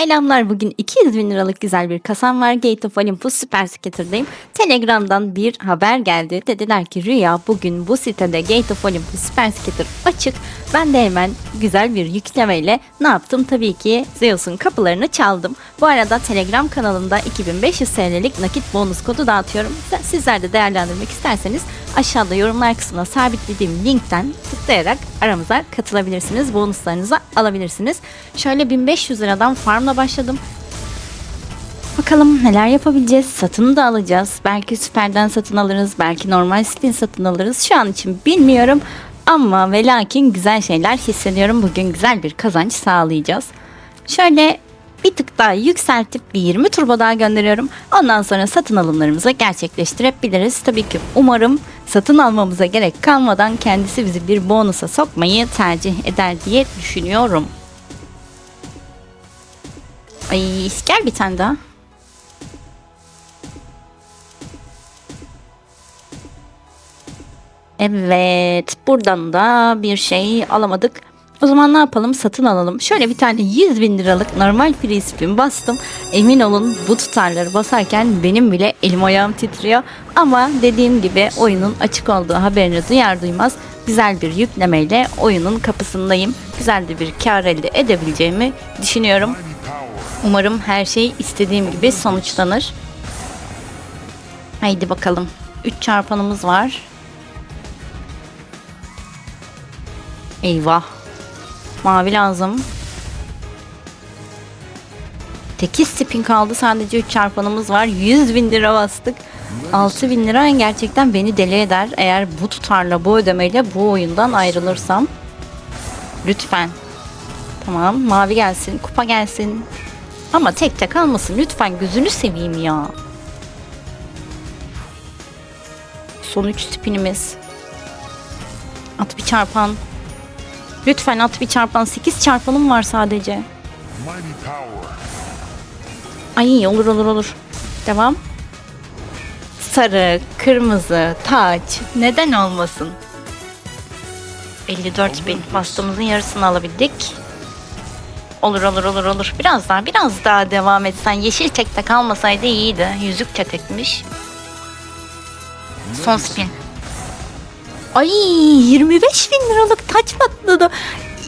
Selamlar bugün 200 bin liralık güzel bir kasam var. Gate of Olympus Süper Scatter'dayım. Telegram'dan bir haber geldi. Dediler ki Rüya bugün bu sitede Gate of Olympus Süper Scatter açık. Ben de hemen güzel bir yüklemeyle ne yaptım? Tabii ki Zeus'un kapılarını çaldım. Bu arada Telegram kanalımda 2500 TL'lik nakit bonus kodu dağıtıyorum. Sizler de değerlendirmek isterseniz aşağıda yorumlar kısmına sabitlediğim linkten tıklayarak aramıza katılabilirsiniz. Bonuslarınızı alabilirsiniz. Şöyle 1500 liradan farmla başladım. Bakalım neler yapabileceğiz. Satın da alacağız. Belki süperden satın alırız. Belki normal spin satın alırız. Şu an için bilmiyorum. Ama ve lakin güzel şeyler hissediyorum. Bugün güzel bir kazanç sağlayacağız. Şöyle bir tık daha yükseltip bir 20 turbo daha gönderiyorum. Ondan sonra satın alımlarımızı gerçekleştirebiliriz. Tabii ki umarım satın almamıza gerek kalmadan kendisi bizi bir bonusa sokmayı tercih eder diye düşünüyorum. Ay gel bir tane daha. Evet buradan da bir şey alamadık. O zaman ne yapalım satın alalım. Şöyle bir tane 100 bin liralık normal free spin bastım. Emin olun bu tutarları basarken benim bile elim ayağım titriyor. Ama dediğim gibi oyunun açık olduğu haberini duyar duymaz güzel bir yüklemeyle oyunun kapısındayım. Güzel de bir kar elde edebileceğimi düşünüyorum. Umarım her şey istediğim gibi sonuçlanır. Haydi bakalım. 3 çarpanımız var. Eyvah. Mavi lazım. 8 spin kaldı. Sadece 3 çarpanımız var. 100 bin lira bastık. 6 bin lira gerçekten beni deli eder. Eğer bu tutarla bu ödemeyle bu oyundan ayrılırsam. Lütfen. Tamam mavi gelsin. Kupa gelsin. Ama tek tek almasın. Lütfen gözünü seveyim ya. Son 3 spinimiz. At bir çarpan. Lütfen at bir çarpan. 8 çarpanım var sadece. Ay olur olur olur. Devam. Sarı, kırmızı, taç. Neden olmasın? 54 bin. Bastığımızın yarısını alabildik. Olur olur olur olur. Biraz daha biraz daha devam etsen. Yeşil tek tek almasaydı iyiydi. Yüzük tetekmiş. Son spin. Ay 25 bin liralık taç patladı.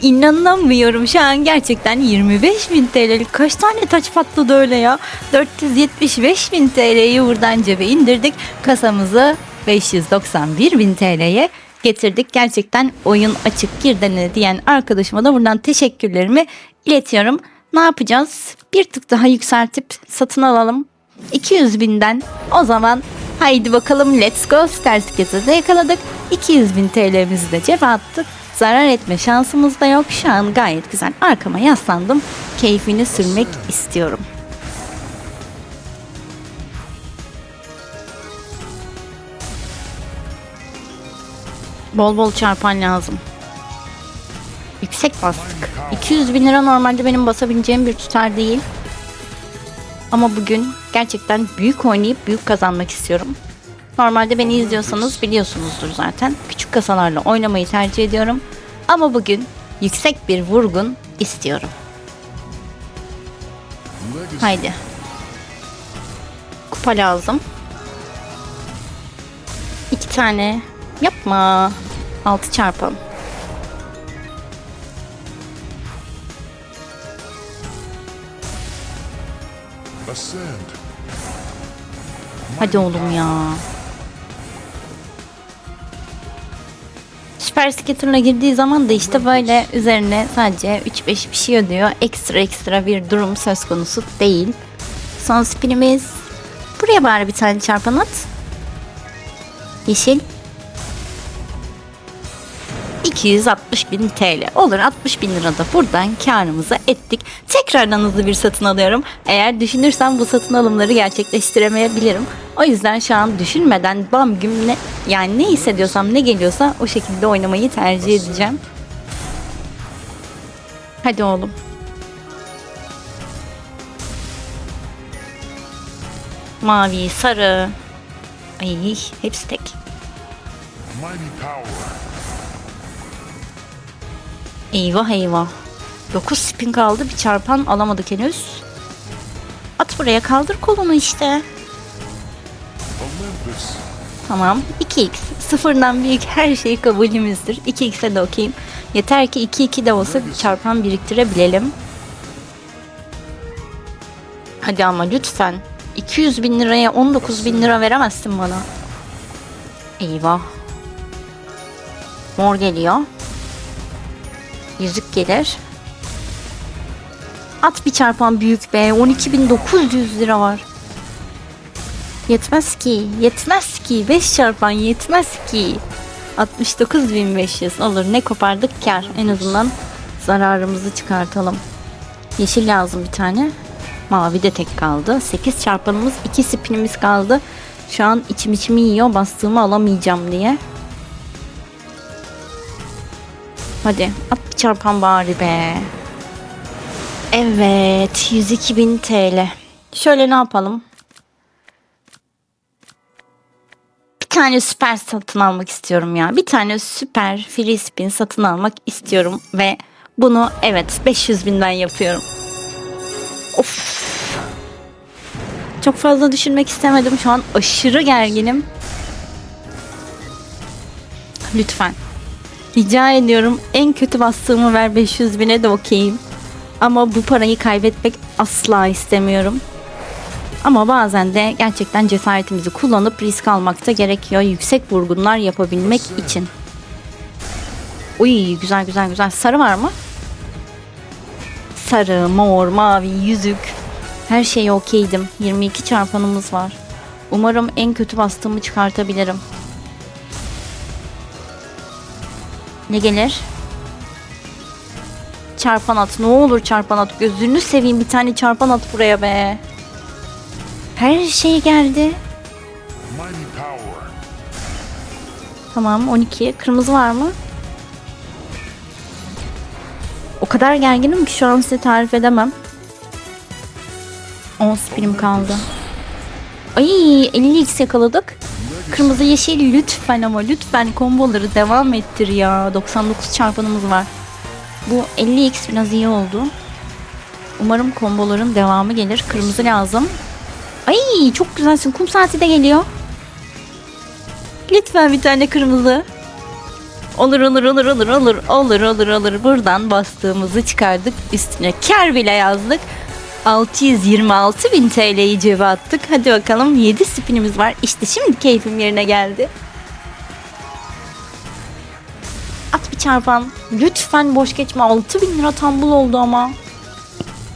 İnanamıyorum şu an gerçekten 25 bin TL'lik kaç tane taç patladı öyle ya. 475 bin TL'yi buradan cebe indirdik. Kasamızı 591 bin TL'ye getirdik. Gerçekten oyun açık gir dene diyen arkadaşıma da buradan teşekkürlerimi iletiyorum. Ne yapacağız? Bir tık daha yükseltip satın alalım. 200 binden o zaman haydi bakalım let's go Starsket'ı da yakaladık. 200 bin TL'mizi de cebe attık. Zarar etme şansımız da yok. Şu an gayet güzel arkama yaslandım. Keyfini sürmek istiyorum. Bol bol çarpan lazım. Yüksek bastık. 200 bin lira normalde benim basabileceğim bir tutar değil. Ama bugün gerçekten büyük oynayıp büyük kazanmak istiyorum. Normalde beni izliyorsanız biliyorsunuzdur zaten. Küçük kasalarla oynamayı tercih ediyorum. Ama bugün yüksek bir vurgun istiyorum. Haydi. Kupa lazım. İki tane. Yapma. Altı çarpalım. Hadi oğlum ya. Süper Skitter'la girdiği zaman da işte böyle üzerine sadece 3-5 bir şey ödüyor. Ekstra ekstra bir durum söz konusu değil. Son spinimiz. Buraya bari bir tane çarpan at. Yeşil. 260 bin TL. Olur 60 bin lira da buradan karımızı ettik. Tekrardan hızlı bir satın alıyorum. Eğer düşünürsem bu satın alımları gerçekleştiremeyebilirim. O yüzden şu an düşünmeden bam güm ne, yani ne hissediyorsam ne geliyorsa o şekilde oynamayı tercih edeceğim. Hadi oğlum. Mavi, sarı. Ay hepsi tek. Mighty power. Eyvah eyvah. 9 spin kaldı bir çarpan alamadık henüz. At buraya kaldır kolunu işte. Tamam. 2x. Sıfırdan büyük her şey kabulümüzdür. 2x'e de okeyim. Yeter ki 2-2 de olsa çarpan biriktirebilelim. Hadi ama lütfen. 200 bin liraya 19 bin lira veremezsin bana. Eyvah. Mor geliyor. Yüzük gelir. At bir çarpan büyük be. 12.900 lira var. Yetmez ki, yetmez ki. 5 çarpan yetmez ki. 69.500 olur. Ne kopardık kar. En azından zararımızı çıkartalım. Yeşil lazım bir tane. Mavi de tek kaldı. 8 çarpanımız, 2 spinimiz kaldı. Şu an içim içimi yiyor. Bastığımı alamayacağım diye. Hadi at bir çarpan bari be. Evet 102.000 TL. Şöyle ne yapalım? Bir tane süper satın almak istiyorum ya. Bir tane süper free spin satın almak istiyorum. Ve bunu evet 500 binden yapıyorum. Of. Çok fazla düşünmek istemedim. Şu an aşırı gerginim. Lütfen. Rica ediyorum en kötü bastığımı ver 500 bine de okeyim. Ama bu parayı kaybetmek asla istemiyorum. Ama bazen de gerçekten cesaretimizi kullanıp risk almak da gerekiyor yüksek vurgunlar yapabilmek için. Uy güzel güzel güzel. Sarı var mı? Sarı, mor, mavi, yüzük. Her şeye okeydim. 22 çarpanımız var. Umarım en kötü bastığımı çıkartabilirim. Ne gelir? Çarpan at. Ne olur çarpan at. Gözünü seveyim bir tane çarpan at buraya be. Her şey geldi. Tamam 12. Kırmızı var mı? O kadar gerginim ki şu an size tarif edemem. 10 spinim kaldı. Ay 50x yakaladık. Kırmızı yeşil lütfen ama lütfen komboları devam ettir ya. 99 çarpanımız var. Bu 50x biraz iyi oldu. Umarım komboların devamı gelir. Kırmızı lazım. Ay çok güzelsin. Kum saati de geliyor. Lütfen bir tane kırmızı. Olur olur olur olur olur olur olur olur. Buradan bastığımızı çıkardık. Üstüne kar bile yazdık. 626 bin TL'yi cebe attık. Hadi bakalım 7 spinimiz var. İşte şimdi keyfim yerine geldi. At bir çarpan. Lütfen boş geçme. 6 bin lira tambul oldu ama.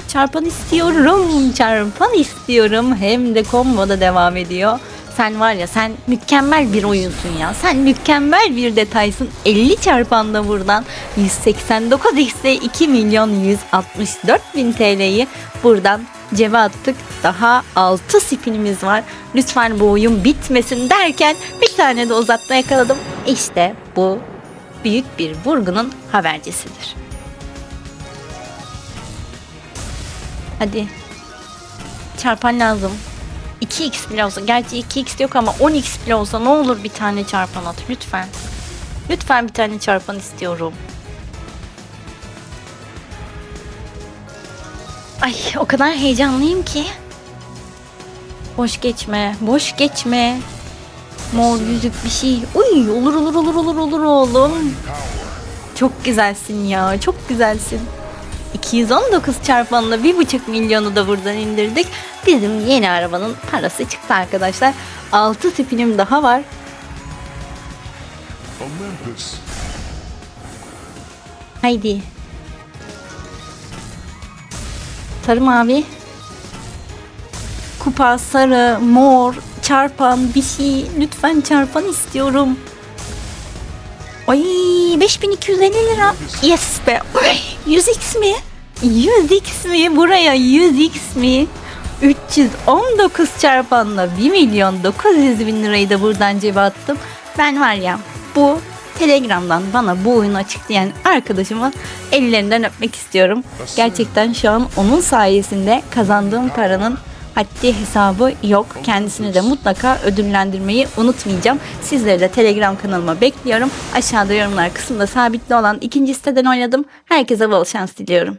Çarpan istiyorum. Çarpan istiyorum. Hem de combo da devam ediyor. Sen var ya sen mükemmel bir oyunsun ya. Sen mükemmel bir detaysın. 50 çarpan da buradan 189 x'e 2 milyon 164 bin TL'yi buradan cebe attık. Daha 6 spinimiz var. Lütfen bu oyun bitmesin derken bir tane de uzatma yakaladım. İşte bu büyük bir vurgunun habercisidir. Hadi. Çarpan lazım. 2x bile olsa. Gerçi 2x yok ama 10x bile olsa ne olur bir tane çarpan at. Lütfen. Lütfen bir tane çarpan istiyorum. Ay o kadar heyecanlıyım ki. Boş geçme. Boş geçme. Mor yüzük bir şey. Uy olur olur olur olur olur oğlum. Çok güzelsin ya. Çok güzelsin. 219 çarpanla 1,5 milyonu da buradan indirdik. Bizim yeni arabanın parası çıktı arkadaşlar. 6 spinim daha var. Olympus. Haydi. Sarı mavi. Kupa sarı, mor, çarpan bir şey. Lütfen çarpan istiyorum. Ay 5250 lira. Yes be. Ay, 100x mi? 100x mi? Buraya 100x mi? 319 çarpanla 1 milyon 900 bin lirayı da buradan cebe attım. Ben var ya bu Telegram'dan bana bu oyunu açıklayan arkadaşımı ellerinden öpmek istiyorum. Gerçekten şu an onun sayesinde kazandığım paranın haddi hesabı yok. Kendisini de mutlaka ödüllendirmeyi unutmayacağım. Sizleri de Telegram kanalıma bekliyorum. Aşağıda yorumlar kısmında sabitli olan ikinci siteden oynadım. Herkese bol şans diliyorum.